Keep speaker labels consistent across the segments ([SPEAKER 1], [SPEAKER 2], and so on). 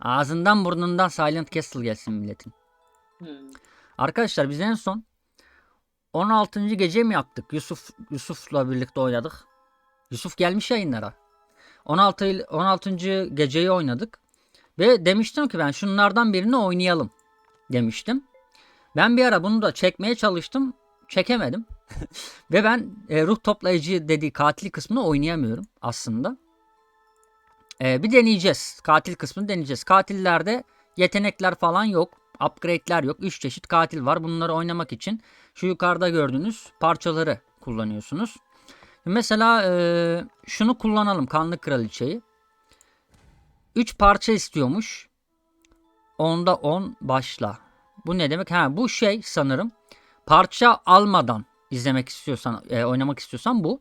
[SPEAKER 1] Ağzından burnundan Silent Castle gelsin milletin.
[SPEAKER 2] Hmm.
[SPEAKER 1] Arkadaşlar biz en son 16. gece mi yaptık? Yusuf Yusuf'la birlikte oynadık. Yusuf gelmiş yayınlara. 16 il- 16. geceyi oynadık. Ve demiştim ki ben şunlardan birini oynayalım demiştim. Ben bir ara bunu da çekmeye çalıştım. Çekemedim. Ve ben e, ruh toplayıcı dediği katil kısmını oynayamıyorum aslında. E, bir deneyeceğiz. Katil kısmını deneyeceğiz. Katillerde yetenekler falan yok. Upgrade'ler yok. 3 çeşit katil var. Bunları oynamak için şu yukarıda gördüğünüz parçaları kullanıyorsunuz. Mesela e, şunu kullanalım. Kanlı Kraliçeyi. 3 parça istiyormuş. Onda 10 başla. Bu ne demek? Ha bu şey sanırım parça almadan izlemek istiyorsan, e, oynamak istiyorsan bu.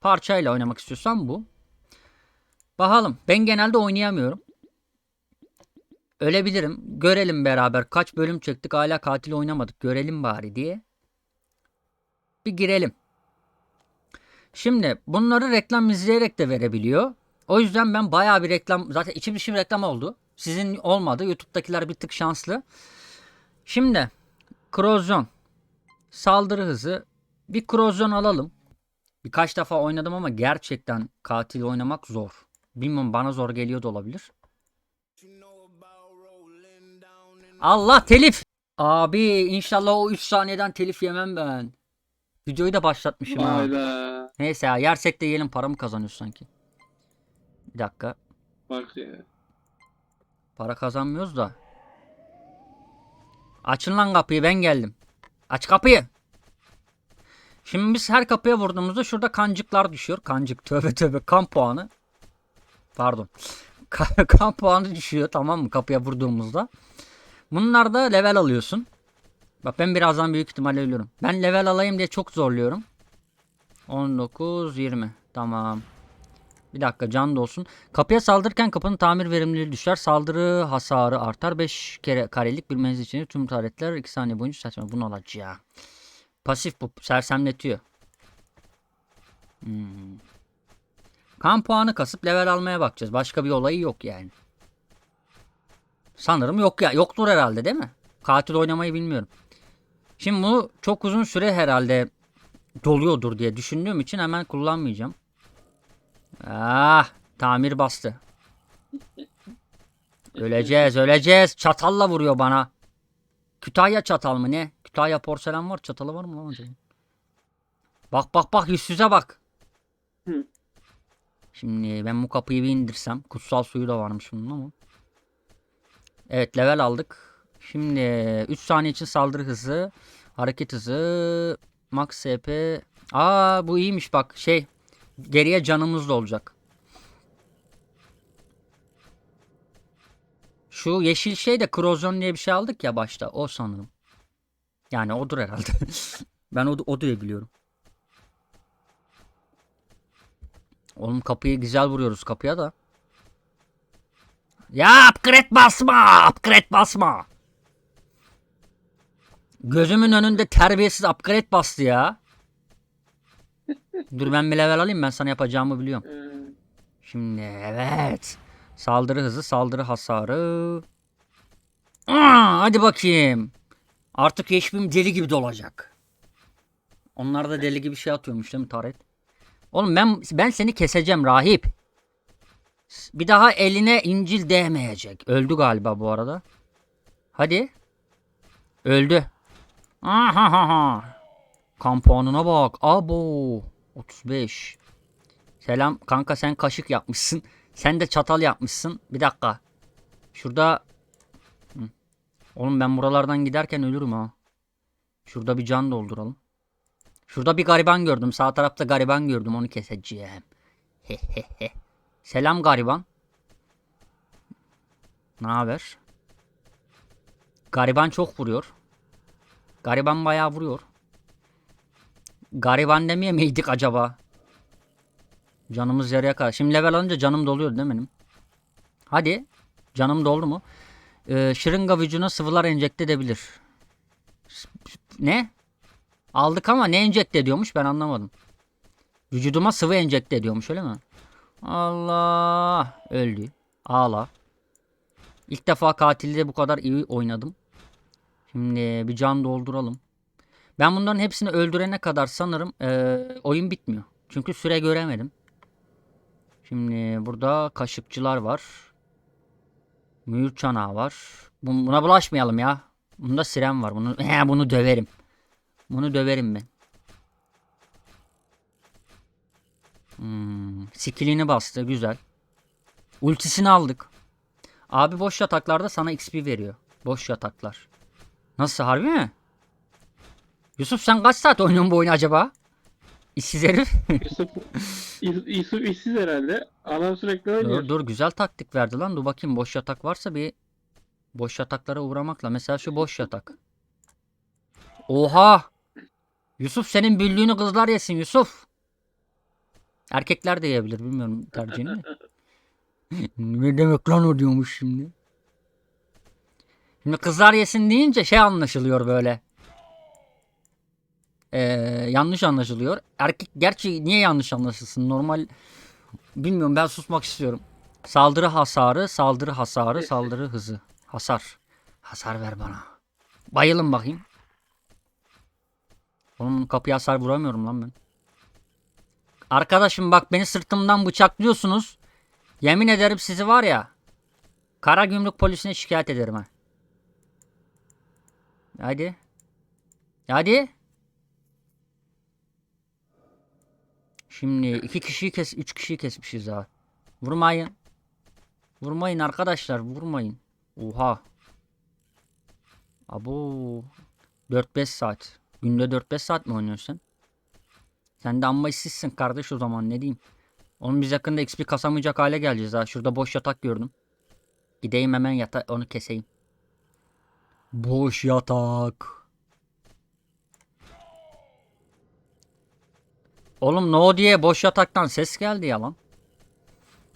[SPEAKER 1] Parçayla oynamak istiyorsan bu. Bakalım. Ben genelde oynayamıyorum. Ölebilirim. Görelim beraber. Kaç bölüm çektik hala katil oynamadık. Görelim bari diye. Bir girelim. Şimdi bunları reklam izleyerek de verebiliyor. O yüzden ben bayağı bir reklam zaten içim içim reklam oldu. Sizin olmadı. YouTube'dakiler bir tık şanslı. Şimdi Krozon saldırı hızı bir Krozon alalım. Birkaç defa oynadım ama gerçekten katil oynamak zor. Bilmiyorum bana zor geliyor da olabilir. Allah telif. Abi inşallah o 3 saniyeden telif yemem ben. Videoyu da başlatmışım ha.
[SPEAKER 2] Vay be.
[SPEAKER 1] Neyse ya yersek de yiyelim para mı kazanıyoruz sanki? Bir dakika.
[SPEAKER 2] Bak ya.
[SPEAKER 1] Para kazanmıyoruz da. Açın lan kapıyı ben geldim. Aç kapıyı. Şimdi biz her kapıya vurduğumuzda şurada kancıklar düşüyor. Kancık tövbe tövbe kan puanı. Pardon. Kan, puanı düşüyor tamam mı kapıya vurduğumuzda. Bunlar da level alıyorsun. Bak ben birazdan büyük ihtimalle ölüyorum. Ben level alayım diye çok zorluyorum. 19 20 tamam. Bir dakika can da olsun. Kapıya saldırırken kapının tamir verimliliği düşer. Saldırı hasarı artar. 5 kere karelik bir menzil içinde tüm taretler 2 saniye boyunca saçma. Bu ne olacak ya? Pasif bu. Sersemletiyor. Hmm. Kan puanı kasıp level almaya bakacağız. Başka bir olayı yok yani. Sanırım yok ya. Yoktur herhalde değil mi? Katil oynamayı bilmiyorum. Şimdi bu çok uzun süre herhalde doluyordur diye düşündüğüm için hemen kullanmayacağım. Ah, tamir bastı. Öleceğiz, öleceğiz. Çatalla vuruyor bana. Kütahya çatal mı ne? Kütahya porselen var, çatalı var mı lan? Bak bak bak yüzsüze bak. Şimdi ben bu kapıyı bir indirsem. Kutsal suyu da varmış bunun ama. Evet level aldık. Şimdi 3 saniye için saldırı hızı, hareket hızı, max SP. Aa bu iyiymiş bak şey geriye canımız da olacak. Şu yeşil şey de krozon diye bir şey aldık ya başta o sanırım. Yani odur herhalde. ben o, o diye biliyorum. Oğlum kapıyı güzel vuruyoruz kapıya da. Ya upgrade basma! Upgrade basma! Gözümün önünde terbiyesiz upgrade bastı ya. Dur ben bir level alayım ben sana yapacağımı biliyorum.
[SPEAKER 2] Hmm.
[SPEAKER 1] Şimdi evet. Saldırı hızı, saldırı hasarı. Aa, hadi bakayım. Artık yeşmim deli gibi dolacak. Onlar da deli gibi şey atıyormuş değil mi Taret? Oğlum ben ben seni keseceğim rahip. Bir daha eline İncil değmeyecek. Öldü galiba bu arada. Hadi. Öldü. Ahahaha. Kan puanına bak. Abo. 35. Selam kanka sen kaşık yapmışsın. Sen de çatal yapmışsın. Bir dakika. Şurada. Oğlum ben buralardan giderken ölürüm ha. Şurada bir can dolduralım. Şurada bir gariban gördüm. Sağ tarafta gariban gördüm. Onu keseceğim. Selam gariban. Ne haber? Gariban çok vuruyor. Gariban bayağı vuruyor. Gariban demeye miydik acaba? Canımız yarıya kadar. Şimdi level alınca canım doluyor değil mi benim? Hadi. Canım doldu mu? Ee, şırınga vücuduna sıvılar enjekte edebilir. Ne? Aldık ama ne enjekte ediyormuş ben anlamadım. Vücuduma sıvı enjekte ediyormuş öyle mi? Allah. Öldü. Ağla. İlk defa katilde bu kadar iyi oynadım. Şimdi bir can dolduralım. Ben bunların hepsini öldürene kadar sanırım eee, oyun bitmiyor. Çünkü süre göremedim. Şimdi burada kaşıkçılar var. Mühür çanağı var. Bun- Buna bulaşmayalım ya. Bunda siren var. Bunu, He, bunu döverim. Bunu döverim ben. Hmm, skillini bastı. Güzel. Ultisini aldık. Abi boş yataklarda sana XP veriyor. Boş yataklar. Nasıl harbi mi? Yusuf sen kaç saat oynuyorsun bu oyunu acaba? İşsiz herif.
[SPEAKER 2] Yusuf, Yusuf, işsiz herhalde. Adam sürekli oynuyor.
[SPEAKER 1] dur dur güzel taktik verdi lan. Dur bakayım boş yatak varsa bir boş yataklara uğramakla. Mesela şu boş yatak. Oha! Yusuf senin büllüğünü kızlar yesin Yusuf. Erkekler de yiyebilir bilmiyorum tercihini. ne demek lan o diyormuş şimdi. Şimdi kızlar yesin deyince şey anlaşılıyor böyle. Ee, yanlış anlaşılıyor. Erkek gerçi niye yanlış anlaşılsın? Normal bilmiyorum ben susmak istiyorum. Saldırı hasarı, saldırı hasarı, saldırı hızı. Hasar. Hasar ver bana. Bayılın bakayım. Oğlum kapıya hasar vuramıyorum lan ben. Arkadaşım bak beni sırtımdan bıçaklıyorsunuz. Yemin ederim sizi var ya. Kara gümrük polisine şikayet ederim ha. Hadi. Hadi. Şimdi iki kişiyi kes, üç kişiyi kesmişiz ha. Vurmayın. Vurmayın arkadaşlar, vurmayın. Oha. Abo. 4-5 saat. Günde 4-5 saat mi oynuyorsun sen? Sen de amma işsizsin kardeş o zaman ne diyeyim. Oğlum biz yakında XP kasamayacak hale geleceğiz ha. Şurada boş yatak gördüm. Gideyim hemen yata onu keseyim. Boş yatak. Oğlum no diye boş yataktan ses geldi ya lan.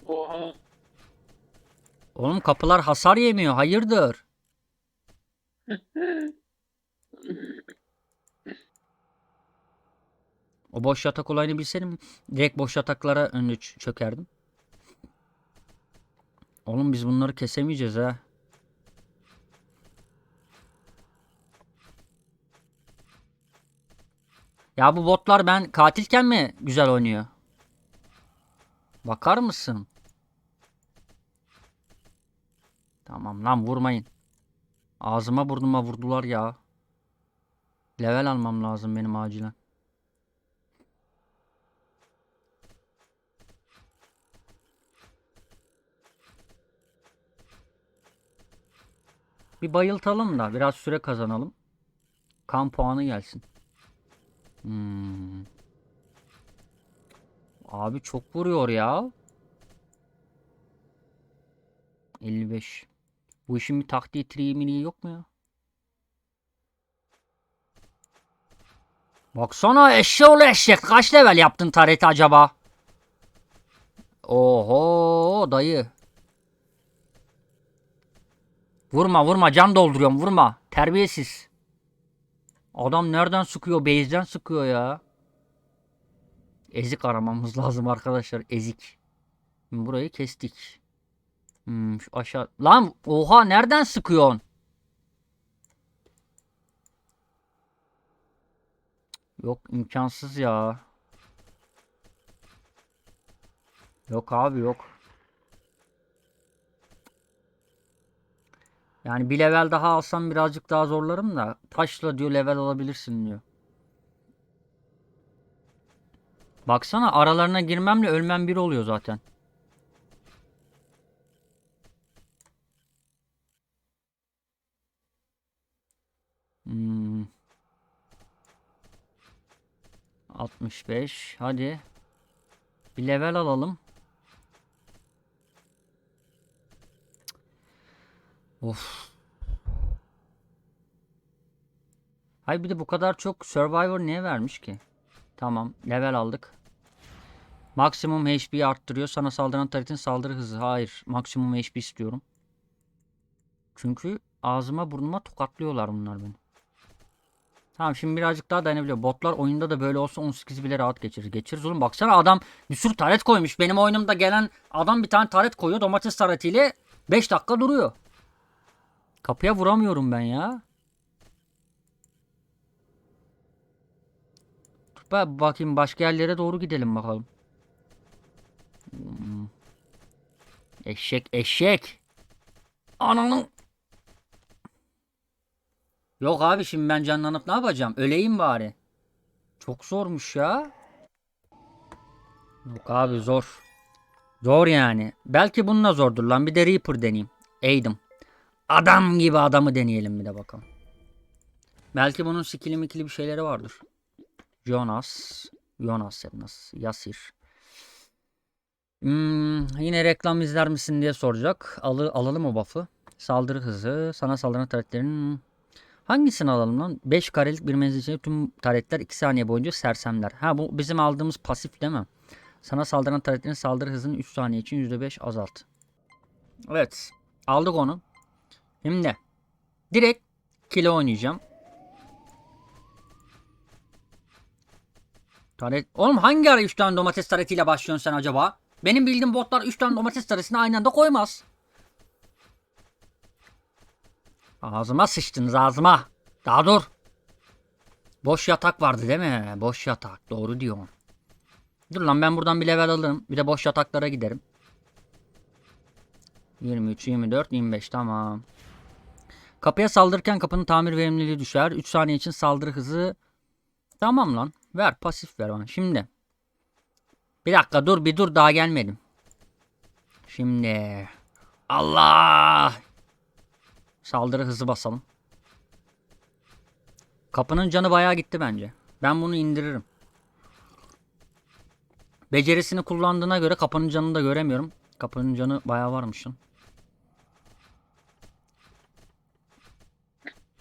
[SPEAKER 2] Oha.
[SPEAKER 1] Oğlum kapılar hasar yemiyor. Hayırdır? O boş yatak olayını bilseydim direkt boş yataklara ç- çökerdim. Oğlum biz bunları kesemeyeceğiz ha. Ya bu botlar ben katilken mi güzel oynuyor? Bakar mısın? Tamam lan vurmayın. Ağzıma burnuma vurdular ya. Level almam lazım benim acilen. Bir bayıltalım da biraz süre kazanalım. Kan puanı gelsin. Hmm. Abi çok vuruyor ya. 55. Bu işin bir taktiği triği yok mu ya? Baksana eşeğoğlu eşek. Kaç level yaptın tareti acaba? Oho dayı. Vurma vurma can dolduruyorum vurma. Terbiyesiz. Adam nereden sıkıyor? Base'den sıkıyor ya. Ezik aramamız lazım arkadaşlar. Ezik. Burayı kestik. Hmm, şu aşağı. Lan oha nereden sıkıyorsun? Yok imkansız ya. Yok abi yok. Yani bir level daha alsam birazcık daha zorlarım da taşla diyor level alabilirsin diyor. Baksana aralarına girmemle ölmem bir oluyor zaten. Hmm. 65 hadi. Bir level alalım. Of. Hayır bir de bu kadar çok Survivor niye vermiş ki? Tamam level aldık. Maksimum HP arttırıyor. Sana saldıran taretin saldırı hızı. Hayır. Maksimum HP istiyorum. Çünkü ağzıma burnuma tokatlıyorlar bunlar beni. Tamam şimdi birazcık daha dayanabiliyor. Botlar oyunda da böyle olsa 18 bile rahat geçirir. Geçiririz oğlum. Baksana adam bir sürü taret koymuş. Benim oyunumda gelen adam bir tane taret koyuyor. Domates taretiyle 5 dakika duruyor. Kapıya vuramıyorum ben ya. Ben bakayım başka yerlere doğru gidelim bakalım. Hmm. Eşek eşek. Ananın. Yok abi şimdi ben canlanıp ne yapacağım? Öleyim bari. Çok zormuş ya. Yok abi zor. Zor yani. Belki bununla zordur lan. Bir de Reaper deneyeyim. Eğdim. Adam gibi adamı deneyelim bir de bakalım. Belki bunun skill'i mikili bir şeyleri vardır. Jonas. Jonas Jonas. Yasir. Hmm, yine reklam izler misin diye soracak. Alı, alalım o buff'ı. Saldırı hızı. Sana saldıran taretlerin Hangisini alalım lan? 5 karelik bir menzil içinde tüm taretler 2 saniye boyunca sersemler. Ha bu bizim aldığımız pasif değil mi? Sana saldıran taretlerin saldırı hızını 3 saniye için %5 azalt. Evet. Aldık onu. Şimdi direkt kilo oynayacağım. Taret. Oğlum hangi ara 3 tane domates taretiyle başlıyorsun sen acaba? Benim bildiğim botlar 3 tane domates taresini aynı anda koymaz. Ağzıma sıçtınız ağzıma. Daha dur. Boş yatak vardı değil mi? Boş yatak. Doğru diyorsun. Dur lan ben buradan bir level alırım. Bir de boş yataklara giderim. 23, 24, 25 tamam. Kapıya saldırırken kapının tamir verimliliği düşer. 3 saniye için saldırı hızı. Tamam lan. Ver pasif ver bana. Şimdi. Bir dakika dur bir dur daha gelmedim. Şimdi. Allah. Saldırı hızı basalım. Kapının canı bayağı gitti bence. Ben bunu indiririm. Becerisini kullandığına göre kapının canını da göremiyorum. Kapının canı bayağı varmışın.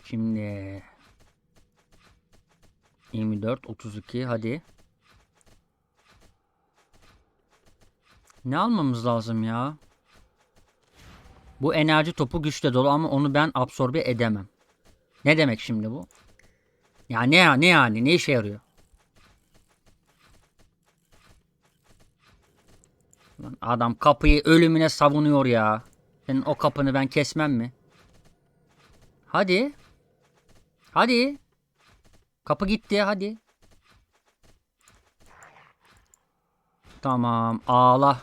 [SPEAKER 1] Şimdi 24 32 hadi. Ne almamız lazım ya? Bu enerji topu güçle dolu ama onu ben absorbe edemem. Ne demek şimdi bu? Ya ne ne yani ne işe yarıyor? Adam kapıyı ölümüne savunuyor ya. Senin o kapını ben kesmem mi? Hadi. Hadi. Kapı gitti hadi. Tamam ağla.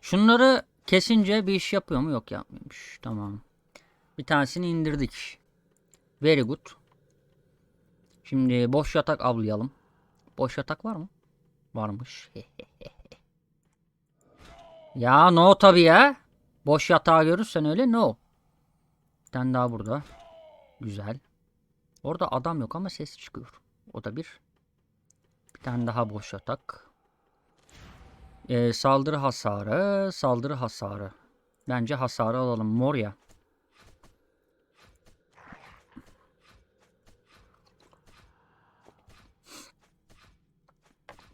[SPEAKER 1] Şunları kesince bir iş yapıyor mu? Yok yapmıyormuş. Tamam. Bir tanesini indirdik. Very good. Şimdi boş yatak avlayalım. Boş yatak var mı? Varmış. ya no tabi ya. Boş yatağı görürsen öyle no. Bir tane daha burada. Güzel. Orada adam yok ama ses çıkıyor. O da bir. Bir tane daha boş yatak. Ee, saldırı hasarı, saldırı hasarı. Bence hasarı alalım. Mor ya.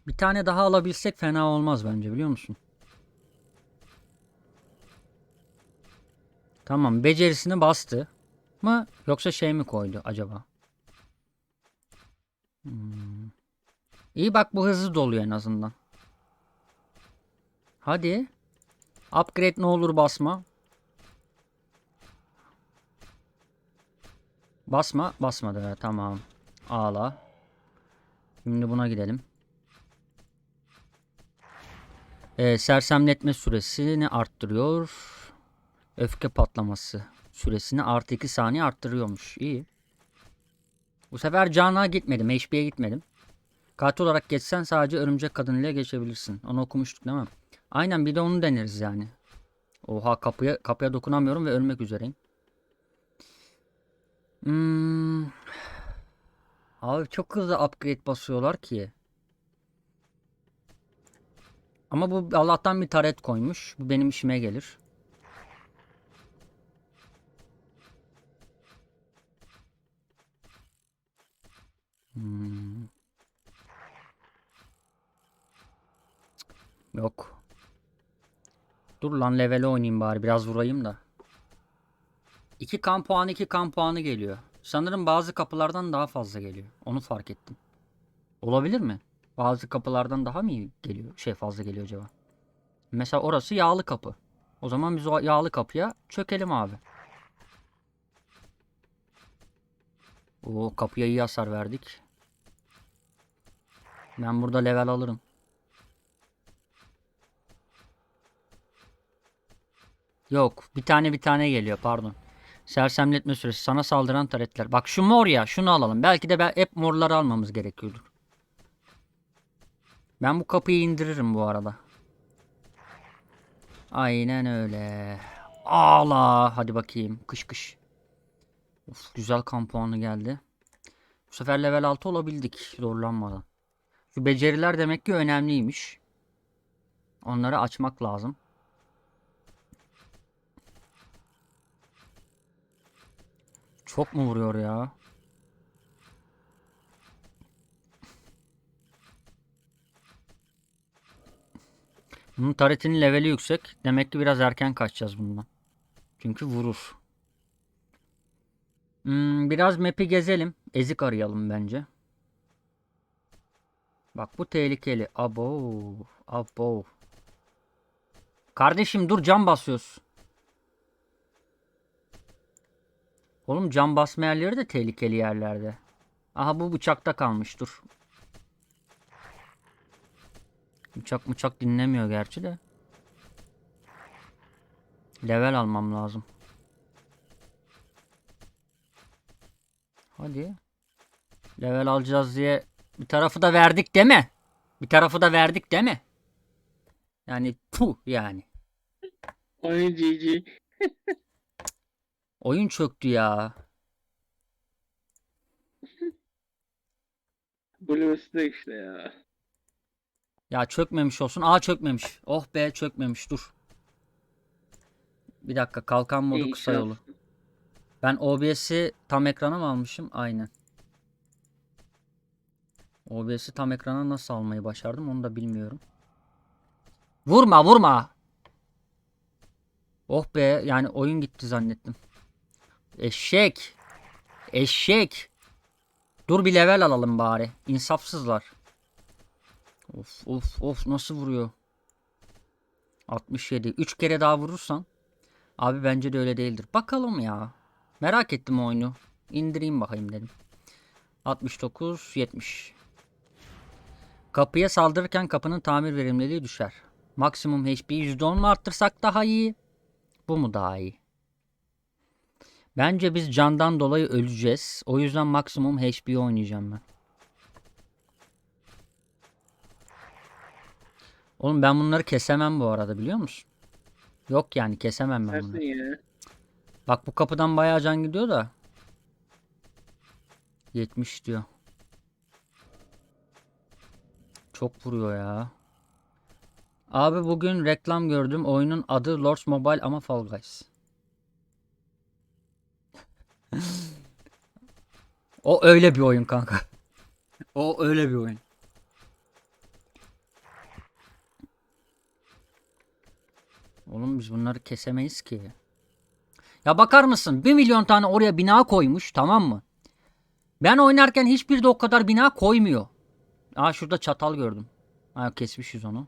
[SPEAKER 1] Bir tane daha alabilsek fena olmaz bence biliyor musun? Tamam becerisini bastı mı yoksa şey mi koydu acaba? Hmm. İyi bak bu hızlı doluyor en azından. Hadi. Upgrade ne olur basma. Basma. Basmadı. Tamam. Ağla. Şimdi buna gidelim. Ee, sersemletme süresini arttırıyor. Öfke patlaması süresini artı 2 saniye arttırıyormuş. İyi. Bu sefer cana gitmedim. HP'ye gitmedim. Katil olarak geçsen sadece örümcek kadın ile geçebilirsin. Onu okumuştuk değil mi? Aynen bir de onu deneriz yani. Oha kapıya kapıya dokunamıyorum ve ölmek üzereyim. Hmm. Abi çok hızlı upgrade basıyorlar ki. Ama bu Allah'tan bir taret koymuş. Bu benim işime gelir. Hmm. Yok. Dur lan level oynayayım bari biraz vurayım da. 2 kan puanı 2 kan puanı geliyor. Sanırım bazı kapılardan daha fazla geliyor. Onu fark ettim. Olabilir mi? Bazı kapılardan daha mı geliyor? Şey fazla geliyor acaba. Mesela orası yağlı kapı. O zaman biz o yağlı kapıya çökelim abi. Oo kapıya iyi hasar verdik. Ben burada level alırım. Yok. Bir tane bir tane geliyor pardon. Sersemletme süresi. Sana saldıran taretler. Bak şu mor ya. Şunu alalım. Belki de ben hep morları almamız gerekiyordur. Ben bu kapıyı indiririm bu arada. Aynen öyle. Ağla. Hadi bakayım. Kış kış. Of, güzel kan puanı geldi. Bu sefer level 6 olabildik zorlanmadan. Şu beceriler demek ki önemliymiş. Onları açmak lazım. Çok mu vuruyor ya? Bunun taretinin leveli yüksek. Demek ki biraz erken kaçacağız bundan. Çünkü vurur. Hmm, biraz map'i gezelim. Ezik arayalım bence. Bak bu tehlikeli. Abo. Abo. Kardeşim dur cam basıyoruz. Oğlum cam basma yerleri de tehlikeli yerlerde. Aha bu bıçakta kalmış dur. Bıçak bıçak dinlemiyor gerçi de. Level almam lazım. Hadi. Level alacağız diye bir tarafı da verdik değil mi? Bir tarafı da verdik değil mi? Yani pu yani.
[SPEAKER 2] Oyun GG.
[SPEAKER 1] Oyun çöktü ya.
[SPEAKER 2] Blue'su da işte ya.
[SPEAKER 1] Ya çökmemiş olsun. Aa çökmemiş. Oh be çökmemiş dur. Bir dakika kalkan modu
[SPEAKER 2] İyi
[SPEAKER 1] kısa yolu. Ben OBS'i tam ekrana mı almışım? Aynen. OBS'i tam ekrana nasıl almayı başardım onu da bilmiyorum. Vurma vurma. Oh be yani oyun gitti zannettim. Eşek. Eşek. Dur bir level alalım bari. İnsafsızlar. Of of of nasıl vuruyor? 67. 3 kere daha vurursan. Abi bence de öyle değildir. Bakalım ya. Merak ettim oyunu. İndireyim bakayım dedim. 69 70. Kapıya saldırırken kapının tamir verimliliği düşer. Maksimum HP'yi %10 mu arttırsak daha iyi? Bu mu daha iyi? Bence biz candan dolayı öleceğiz. O yüzden maksimum HP oynayacağım ben. Oğlum ben bunları kesemem bu arada biliyor musun? Yok yani kesemem ben
[SPEAKER 2] Dersin
[SPEAKER 1] bunları.
[SPEAKER 2] ya.
[SPEAKER 1] Bak bu kapıdan bayağı can gidiyor da. 70 diyor. Çok vuruyor ya. Abi bugün reklam gördüm. Oyunun adı Lords Mobile ama Fall Guys. o öyle bir oyun kanka. o öyle bir oyun. Oğlum biz bunları kesemeyiz ki. Ya bakar mısın? 1 milyon tane oraya bina koymuş tamam mı? Ben oynarken hiçbir de o kadar bina koymuyor. Aa şurada çatal gördüm. Ha kesmişiz onu.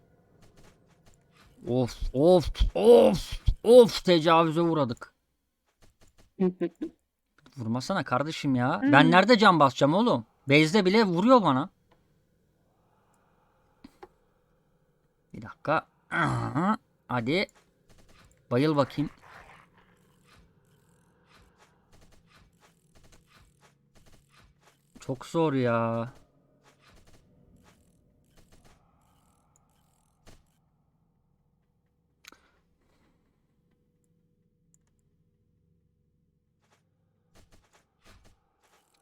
[SPEAKER 1] Of of of of tecavüze uğradık. Vurmasana kardeşim ya. Ben nerede can basacağım oğlum? Base'de bile vuruyor bana. Bir dakika. Hadi. Bayıl bakayım. Çok zor ya.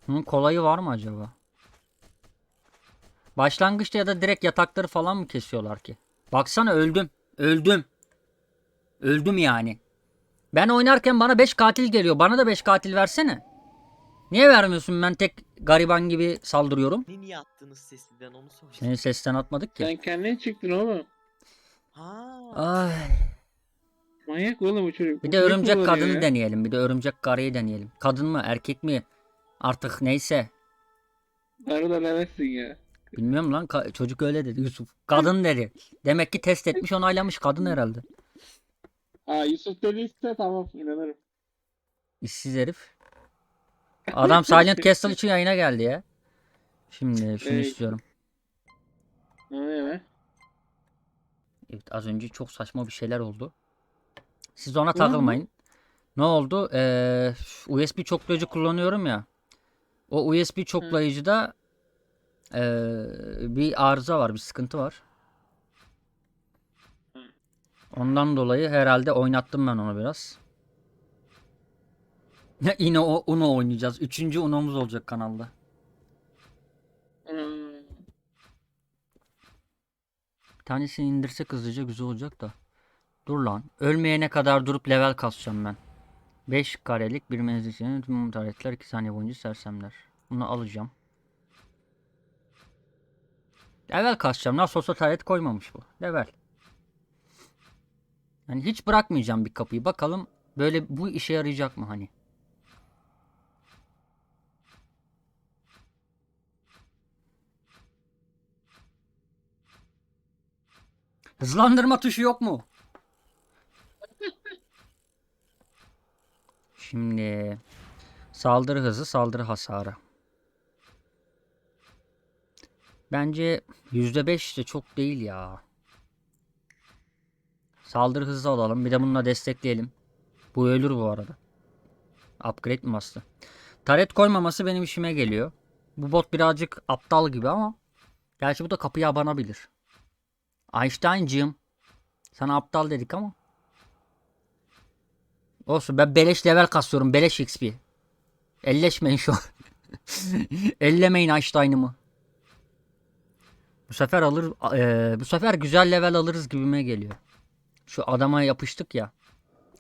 [SPEAKER 1] Bunun kolayı var mı acaba? Başlangıçta ya da direkt yatakları falan mı kesiyorlar ki? Baksana öldüm. Öldüm. Öldüm yani. Ben oynarken bana 5 katil geliyor. Bana da 5 katil versene. Niye vermiyorsun? Ben tek gariban gibi saldırıyorum.
[SPEAKER 3] Ne niye attınız sesli'den onu soracağım.
[SPEAKER 1] Seni sesten atmadık ki.
[SPEAKER 2] Sen kendin çıktın oğlum.
[SPEAKER 3] Ha.
[SPEAKER 1] Ay.
[SPEAKER 2] Manyak oğlum bu çocuk.
[SPEAKER 1] Bir de örümcek kadını
[SPEAKER 2] ya?
[SPEAKER 1] deneyelim. Bir de örümcek karıyı deneyelim. Kadın mı erkek mi? Artık neyse.
[SPEAKER 2] Darı da demezsin ya.
[SPEAKER 1] Bilmiyorum lan. Ka- çocuk öyle dedi Yusuf. Kadın dedi. Demek ki test etmiş onaylamış kadın herhalde.
[SPEAKER 2] Aa Yusuf dediyse tamam inanırım.
[SPEAKER 1] İşsiz herif. Adam Silent Castle için yayına geldi ya. Şimdi şunu
[SPEAKER 2] Evet.
[SPEAKER 1] istiyorum.
[SPEAKER 2] Ne mi?
[SPEAKER 1] Evet az önce çok saçma bir şeyler oldu. Siz ona takılmayın. Ne oldu? Ee, USB çoklayıcı kullanıyorum ya. O USB çoklayıcıda ee, bir arıza var, bir sıkıntı var. Ondan dolayı herhalde oynattım ben onu biraz. Yine o Uno oynayacağız. Üçüncü Uno'muz olacak kanalda.
[SPEAKER 2] Hmm.
[SPEAKER 1] Bir tanesini indirsek hızlıca güzel olacak da. Dur lan. Ölmeyene kadar durup level kasacağım ben. 5 karelik bir menzil için tüm taretler 2 saniye boyunca sersemler. Bunu alacağım. Level kasacağım. Nasıl olsa taret koymamış bu. Level. Yani hiç bırakmayacağım bir kapıyı. Bakalım böyle bu işe yarayacak mı hani? Hızlandırma tuşu yok mu? Şimdi saldırı hızı, saldırı hasarı. Bence %5 de çok değil ya. Saldırı hızı alalım. Bir de bununla destekleyelim. Bu ölür bu arada. Upgrade mi bastı? Taret koymaması benim işime geliyor. Bu bot birazcık aptal gibi ama. Gerçi bu da kapıyı abanabilir. Einstein'cığım. Sana aptal dedik ama. Olsun ben beleş level kasıyorum. Beleş XP. Elleşmeyin şu an. Ellemeyin Einstein'ımı. Bu sefer alır eee, bu sefer güzel level alırız gibime geliyor. Şu adama yapıştık ya.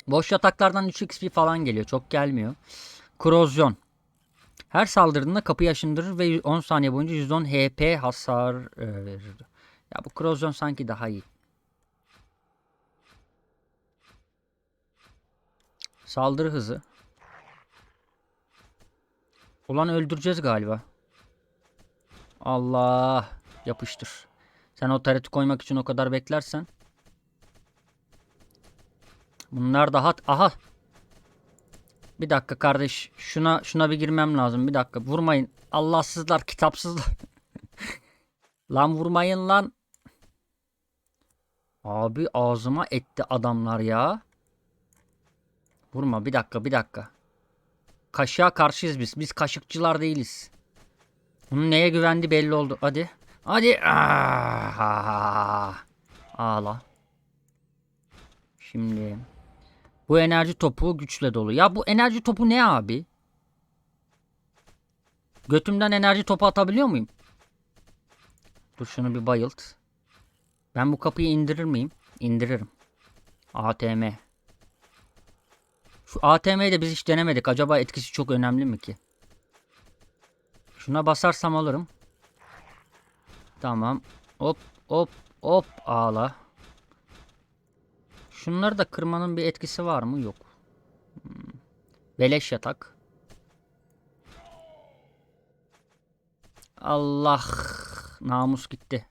[SPEAKER 1] Boş yataklardan 3 XP falan geliyor. Çok gelmiyor. Korozyon. Her saldırdığında kapıyı aşındırır ve 10 saniye boyunca 110 HP hasar verir. Ya bu korozyon sanki daha iyi. Saldırı hızı. Ulan öldüreceğiz galiba. Allah. Yapıştır. Sen o tareti koymak için o kadar beklersen. Bunlar daha... Aha. Bir dakika kardeş. Şuna şuna bir girmem lazım. Bir dakika. Vurmayın. Allahsızlar, kitapsızlar. lan vurmayın lan. Abi ağzıma etti adamlar ya. Vurma bir dakika bir dakika. Kaşığa karşıyız biz. Biz kaşıkçılar değiliz. Bunun neye güvendi belli oldu. Hadi. Hadi. Ah. Ağla. Şimdi. Bu enerji topu güçle dolu. Ya bu enerji topu ne abi? Götümden enerji topu atabiliyor muyum? Dur şunu bir bayılt. Ben bu kapıyı indirir miyim? İndiririm. ATM. Şu ATM'yi de biz hiç denemedik. Acaba etkisi çok önemli mi ki? Şuna basarsam alırım. Tamam. Hop hop hop ağla. Şunları da kırmanın bir etkisi var mı? Yok. Hmm. Beleş yatak. Allah namus gitti.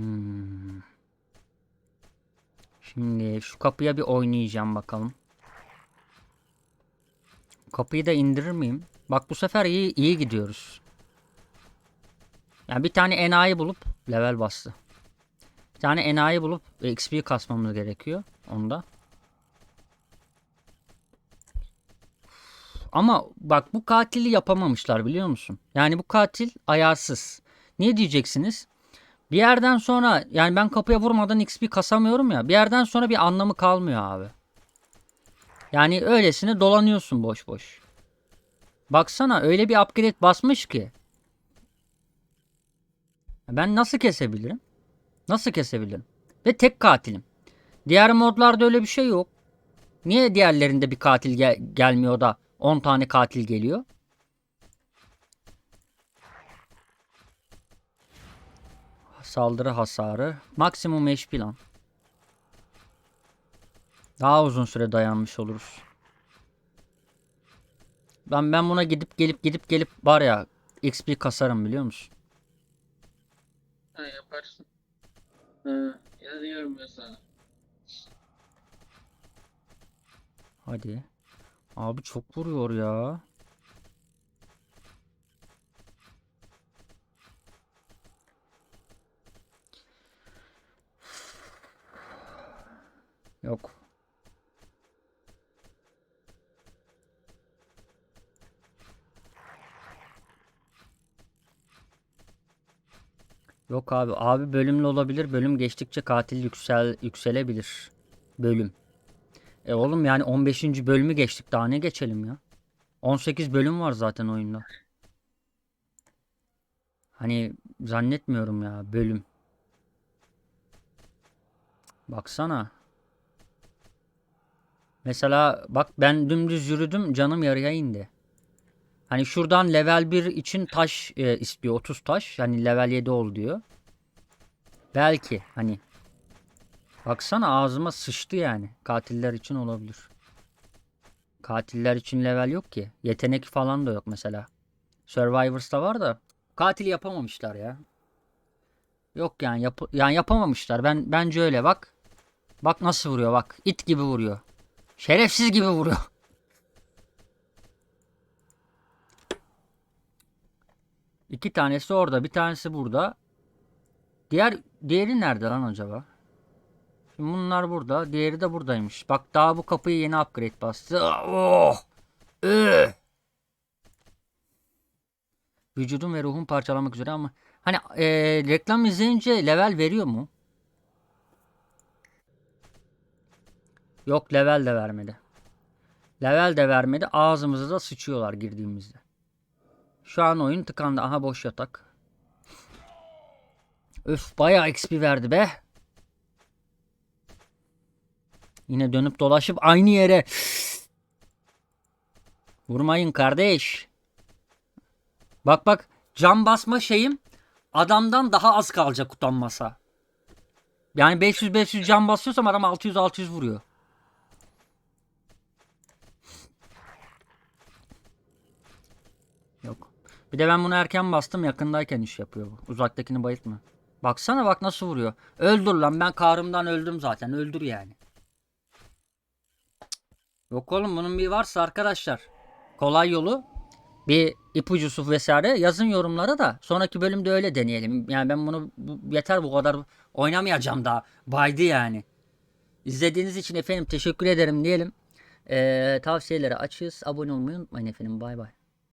[SPEAKER 1] Hmm. Şimdi şu kapıya bir oynayacağım bakalım. Kapıyı da indirir miyim? Bak bu sefer iyi iyi gidiyoruz. Yani bir tane enayi bulup level bastı. Bir tane enayi bulup XP kasmamız gerekiyor onda. Ama bak bu katili yapamamışlar biliyor musun? Yani bu katil ayarsız. Niye diyeceksiniz? Bir yerden sonra yani ben kapıya vurmadan XP kasamıyorum ya. Bir yerden sonra bir anlamı kalmıyor abi. Yani öylesine dolanıyorsun boş boş. Baksana öyle bir upgrade basmış ki. Ben nasıl kesebilirim? Nasıl kesebilirim? Ve tek katilim. Diğer modlarda öyle bir şey yok. Niye diğerlerinde bir katil gel- gelmiyor da 10 tane katil geliyor? Saldırı hasarı. Maksimum HP lan. Daha uzun süre dayanmış oluruz. Ben ben buna gidip gelip gidip gelip var ya XP kasarım biliyor musun?
[SPEAKER 2] Ha yaparsın. Ha, yazıyorum ben sana.
[SPEAKER 1] Hadi. Abi çok vuruyor ya. Yok. Yok abi. Abi bölümlü olabilir. Bölüm geçtikçe katil yüksel yükselebilir. Bölüm. E oğlum yani 15. bölümü geçtik. Daha ne geçelim ya? 18 bölüm var zaten oyunda. Hani zannetmiyorum ya bölüm. Baksana. Mesela bak ben dümdüz yürüdüm canım yarıya indi. Hani şuradan level 1 için taş e, istiyor 30 taş. Yani level 7 ol diyor. Belki hani. Baksana ağzıma sıçtı yani. Katiller için olabilir. Katiller için level yok ki. Yetenek falan da yok mesela. Survivors'ta var da katil yapamamışlar ya. Yok yani yap yani yapamamışlar. Ben bence öyle bak. Bak nasıl vuruyor bak. it gibi vuruyor. Şerefsiz gibi vuruyor. İki tanesi orada, bir tanesi burada. Diğer diğeri nerede lan acaba? Şimdi bunlar burada, diğeri de buradaymış. Bak daha bu kapıyı yeni upgrade bastı. Oh! Üh! Vücudum ve ruhum parçalamak üzere ama hani eee, reklam izleyince level veriyor mu? Yok level de vermedi. Level de vermedi. Ağzımıza da sıçıyorlar girdiğimizde. Şu an oyun tıkandı. Aha boş yatak. Öf bayağı XP verdi be. Yine dönüp dolaşıp aynı yere. Vurmayın kardeş. Bak bak cam basma şeyim adamdan daha az kalacak utanmasa. Yani 500-500 cam basıyorsam adam 600-600 vuruyor. Yok. Bir de ben bunu erken bastım yakındayken iş yapıyor bu. Uzaktakini bayıltma. Baksana bak nasıl vuruyor. Öldür lan ben karımdan öldüm zaten. Öldür yani. Yok oğlum bunun bir varsa arkadaşlar. Kolay yolu. Bir ipucusu vesaire yazın yorumlara da. Sonraki bölümde öyle deneyelim. Yani ben bunu bu- yeter bu kadar oynamayacağım daha. Baydı yani. İzlediğiniz için efendim teşekkür ederim diyelim. Ee, tavsiyeleri açığız. Abone olmayı unutmayın efendim. Bay bay.